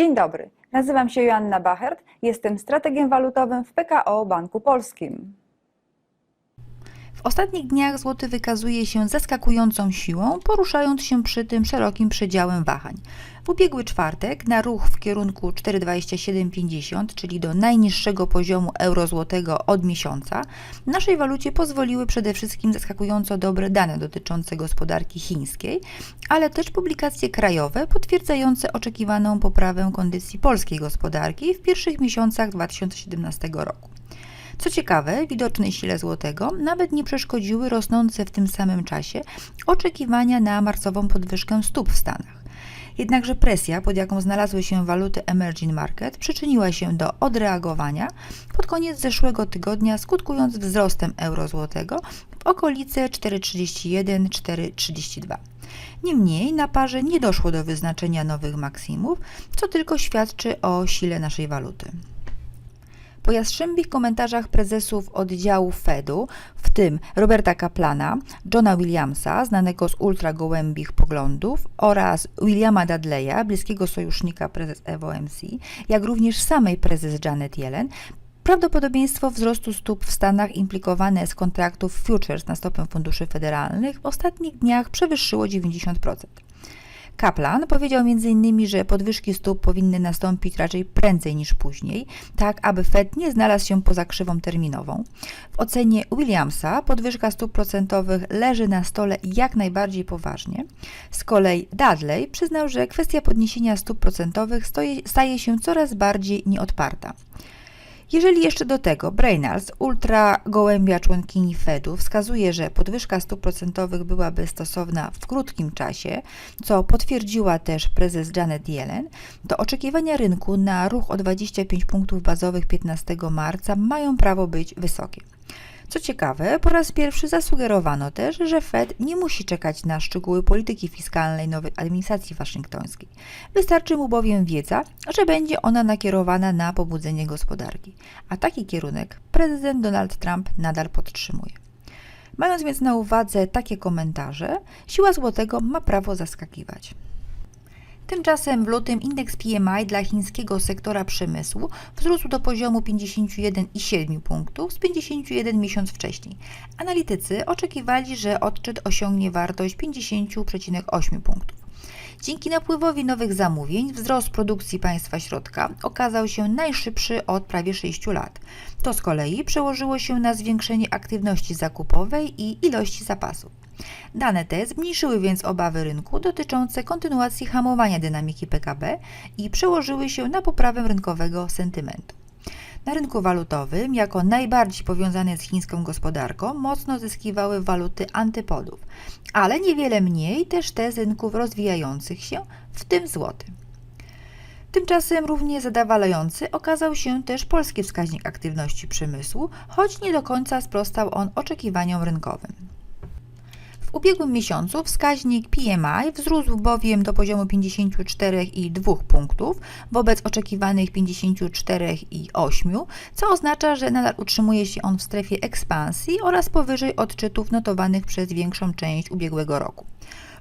Dzień dobry, nazywam się Joanna Bachert, jestem strategiem walutowym w PKO Banku Polskim. W ostatnich dniach złoty wykazuje się zaskakującą siłą, poruszając się przy tym szerokim przedziałem wahań. W ubiegły czwartek na ruch w kierunku 4,2750, czyli do najniższego poziomu euro-złotego od miesiąca, naszej walucie pozwoliły przede wszystkim zaskakująco dobre dane dotyczące gospodarki chińskiej, ale też publikacje krajowe potwierdzające oczekiwaną poprawę kondycji polskiej gospodarki w pierwszych miesiącach 2017 roku. Co ciekawe, widocznej sile złotego nawet nie przeszkodziły rosnące w tym samym czasie oczekiwania na marcową podwyżkę stóp w Stanach. Jednakże presja, pod jaką znalazły się waluty emerging market, przyczyniła się do odreagowania pod koniec zeszłego tygodnia, skutkując wzrostem euro-złotego w okolice 4,31-4,32. Niemniej na parze nie doszło do wyznaczenia nowych maksimów, co tylko świadczy o sile naszej waluty. Po jastrzębich komentarzach prezesów oddziałów Fedu, w tym Roberta Kaplana, Johna Williamsa, znanego z ultragołębich poglądów, oraz Williama Dudleya, bliskiego sojusznika prezes FOMC, jak również samej prezes Janet Yellen, Prawdopodobieństwo wzrostu stóp w Stanach implikowane z kontraktów futures na stopę funduszy federalnych w ostatnich dniach przewyższyło 90%. Kaplan powiedział m.in., że podwyżki stóp powinny nastąpić raczej prędzej niż później, tak aby Fed nie znalazł się poza krzywą terminową. W ocenie Williamsa podwyżka stóp procentowych leży na stole jak najbardziej poważnie. Z kolei Dudley przyznał, że kwestia podniesienia stóp procentowych stoi, staje się coraz bardziej nieodparta. Jeżeli jeszcze do tego Brainard, ultra gołębia członkini Fedu, wskazuje, że podwyżka stóp procentowych byłaby stosowna w krótkim czasie, co potwierdziła też prezes Janet Yellen, to oczekiwania rynku na ruch o 25 punktów bazowych 15 marca mają prawo być wysokie. Co ciekawe, po raz pierwszy zasugerowano też, że Fed nie musi czekać na szczegóły polityki fiskalnej nowej administracji waszyngtońskiej. Wystarczy mu bowiem wiedza, że będzie ona nakierowana na pobudzenie gospodarki. A taki kierunek prezydent Donald Trump nadal podtrzymuje. Mając więc na uwadze takie komentarze, siła złotego ma prawo zaskakiwać. Tymczasem w lutym indeks PMI dla chińskiego sektora przemysłu wzrósł do poziomu 51,7 punktów z 51 miesiąc wcześniej. Analitycy oczekiwali, że odczyt osiągnie wartość 50,8 punktów. Dzięki napływowi nowych zamówień wzrost produkcji państwa środka okazał się najszybszy od prawie 6 lat. To z kolei przełożyło się na zwiększenie aktywności zakupowej i ilości zapasów. Dane te zmniejszyły więc obawy rynku dotyczące kontynuacji hamowania dynamiki PKB i przełożyły się na poprawę rynkowego sentymentu. Na rynku walutowym, jako najbardziej powiązane z chińską gospodarką, mocno zyskiwały waluty antypodów, ale niewiele mniej też te z rynków rozwijających się, w tym złoty. Tymczasem równie zadowalający okazał się też polski wskaźnik aktywności przemysłu, choć nie do końca sprostał on oczekiwaniom rynkowym. W ubiegłym miesiącu wskaźnik PMI wzrósł bowiem do poziomu 54,2 punktów wobec oczekiwanych 54,8, co oznacza, że nadal utrzymuje się on w strefie ekspansji oraz powyżej odczytów notowanych przez większą część ubiegłego roku.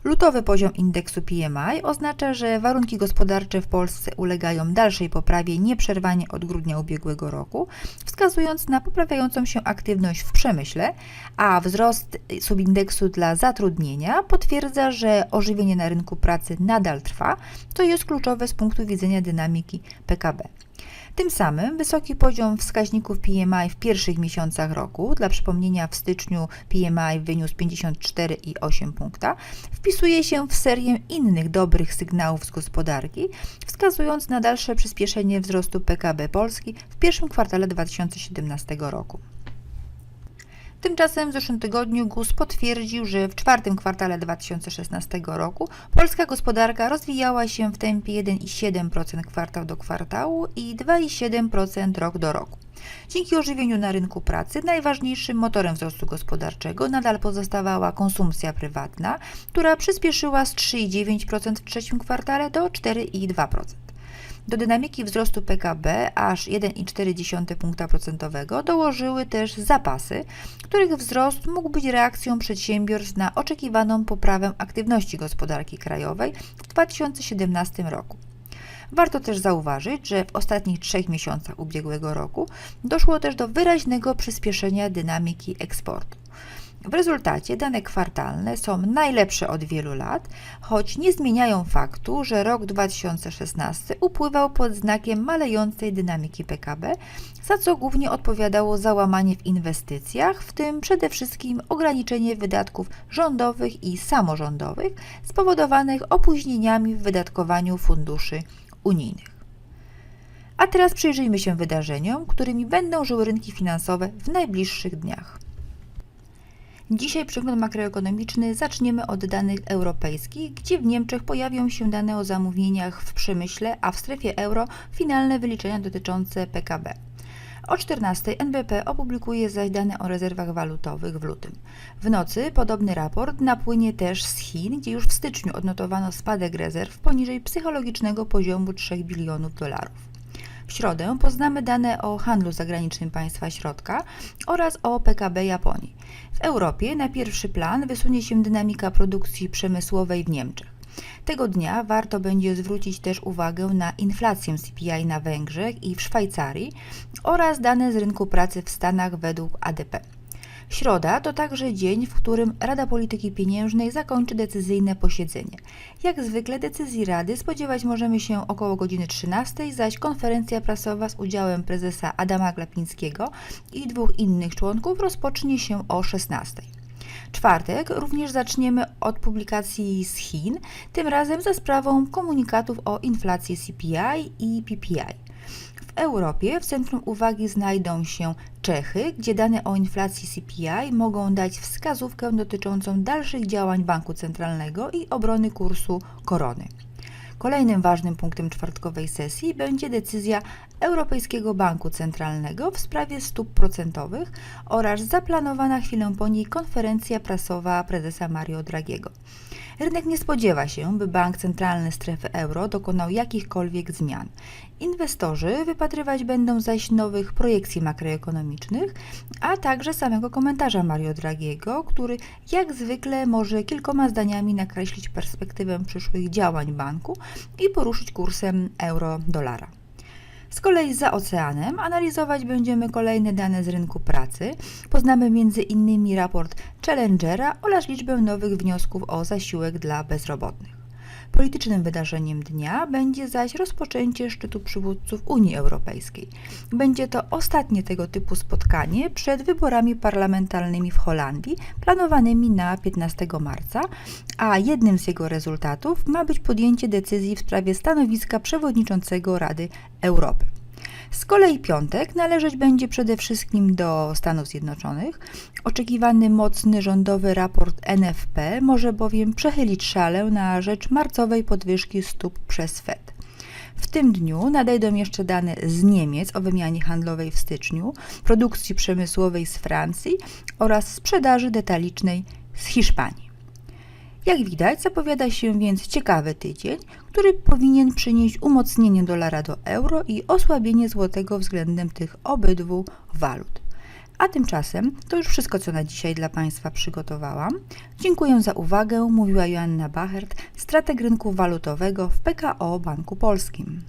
Lutowy poziom indeksu PMI oznacza, że warunki gospodarcze w Polsce ulegają dalszej poprawie nieprzerwanie od grudnia ubiegłego roku, wskazując na poprawiającą się aktywność w przemyśle, a wzrost subindeksu dla zatrudnienia potwierdza, że ożywienie na rynku pracy nadal trwa, co jest kluczowe z punktu widzenia dynamiki PKB. Tym samym wysoki poziom wskaźników PMI w pierwszych miesiącach roku, dla przypomnienia w styczniu PMI wyniósł 54,8 punkta, wpisuje się w serię innych dobrych sygnałów z gospodarki, wskazując na dalsze przyspieszenie wzrostu PKB Polski w pierwszym kwartale 2017 roku. Tymczasem w zeszłym tygodniu GUS potwierdził, że w czwartym kwartale 2016 roku polska gospodarka rozwijała się w tempie 1,7% kwartał do kwartału i 2,7% rok do roku. Dzięki ożywieniu na rynku pracy najważniejszym motorem wzrostu gospodarczego nadal pozostawała konsumpcja prywatna, która przyspieszyła z 3,9% w trzecim kwartale do 4,2%. Do dynamiki wzrostu PKB aż 1,4 punkta procentowego dołożyły też zapasy, których wzrost mógł być reakcją przedsiębiorstw na oczekiwaną poprawę aktywności gospodarki krajowej w 2017 roku. Warto też zauważyć, że w ostatnich trzech miesiącach ubiegłego roku doszło też do wyraźnego przyspieszenia dynamiki eksportu. W rezultacie dane kwartalne są najlepsze od wielu lat, choć nie zmieniają faktu, że rok 2016 upływał pod znakiem malejącej dynamiki PKB, za co głównie odpowiadało załamanie w inwestycjach, w tym przede wszystkim ograniczenie wydatków rządowych i samorządowych spowodowanych opóźnieniami w wydatkowaniu funduszy unijnych. A teraz przyjrzyjmy się wydarzeniom, którymi będą żyły rynki finansowe w najbliższych dniach. Dzisiaj przegląd makroekonomiczny zaczniemy od danych europejskich, gdzie w Niemczech pojawią się dane o zamówieniach w przemyśle, a w strefie euro finalne wyliczenia dotyczące PKB. O 14 NBP opublikuje zaś dane o rezerwach walutowych w lutym. W nocy podobny raport napłynie też z Chin, gdzie już w styczniu odnotowano spadek rezerw poniżej psychologicznego poziomu 3 bilionów dolarów. W środę poznamy dane o handlu zagranicznym państwa środka oraz o PKB Japonii. W Europie na pierwszy plan wysunie się dynamika produkcji przemysłowej w Niemczech. Tego dnia warto będzie zwrócić też uwagę na inflację CPI na Węgrzech i w Szwajcarii oraz dane z rynku pracy w Stanach według ADP. Środa to także dzień, w którym Rada Polityki Pieniężnej zakończy decyzyjne posiedzenie. Jak zwykle decyzji Rady spodziewać możemy się około godziny 13, zaś konferencja prasowa z udziałem prezesa Adama Glapińskiego i dwóch innych członków rozpocznie się o 16. Czwartek również zaczniemy od publikacji z Chin, tym razem za sprawą komunikatów o inflacji CPI i PPI. Europie w centrum uwagi znajdą się Czechy, gdzie dane o inflacji CPI mogą dać wskazówkę dotyczącą dalszych działań banku centralnego i obrony kursu korony. Kolejnym ważnym punktem czwartkowej sesji będzie decyzja Europejskiego Banku Centralnego w sprawie stóp procentowych oraz zaplanowana chwilę po niej konferencja prasowa prezesa Mario Draghiego. Rynek nie spodziewa się, by bank centralny strefy euro dokonał jakichkolwiek zmian. Inwestorzy wypatrywać będą zaś nowych projekcji makroekonomicznych, a także samego komentarza Mario Draghiego, który jak zwykle może kilkoma zdaniami nakreślić perspektywę przyszłych działań banku i poruszyć kursem euro-dolara. Z kolei za oceanem analizować będziemy kolejne dane z rynku pracy. Poznamy m.in. raport Challengera oraz liczbę nowych wniosków o zasiłek dla bezrobotnych. Politycznym wydarzeniem dnia będzie zaś rozpoczęcie szczytu przywódców Unii Europejskiej. Będzie to ostatnie tego typu spotkanie przed wyborami parlamentarnymi w Holandii, planowanymi na 15 marca, a jednym z jego rezultatów ma być podjęcie decyzji w sprawie stanowiska przewodniczącego Rady Europy. Z kolei piątek należeć będzie przede wszystkim do Stanów Zjednoczonych. Oczekiwany mocny rządowy raport NFP może bowiem przechylić szalę na rzecz marcowej podwyżki stóp przez Fed. W tym dniu nadejdą jeszcze dane z Niemiec o wymianie handlowej w styczniu, produkcji przemysłowej z Francji oraz sprzedaży detalicznej z Hiszpanii. Jak widać, zapowiada się więc ciekawy tydzień, który powinien przynieść umocnienie dolara do euro i osłabienie złotego względem tych obydwu walut. A tymczasem to już wszystko, co na dzisiaj dla Państwa przygotowałam. Dziękuję za uwagę, mówiła Joanna Bachert, strateg rynku walutowego w PKO Banku Polskim.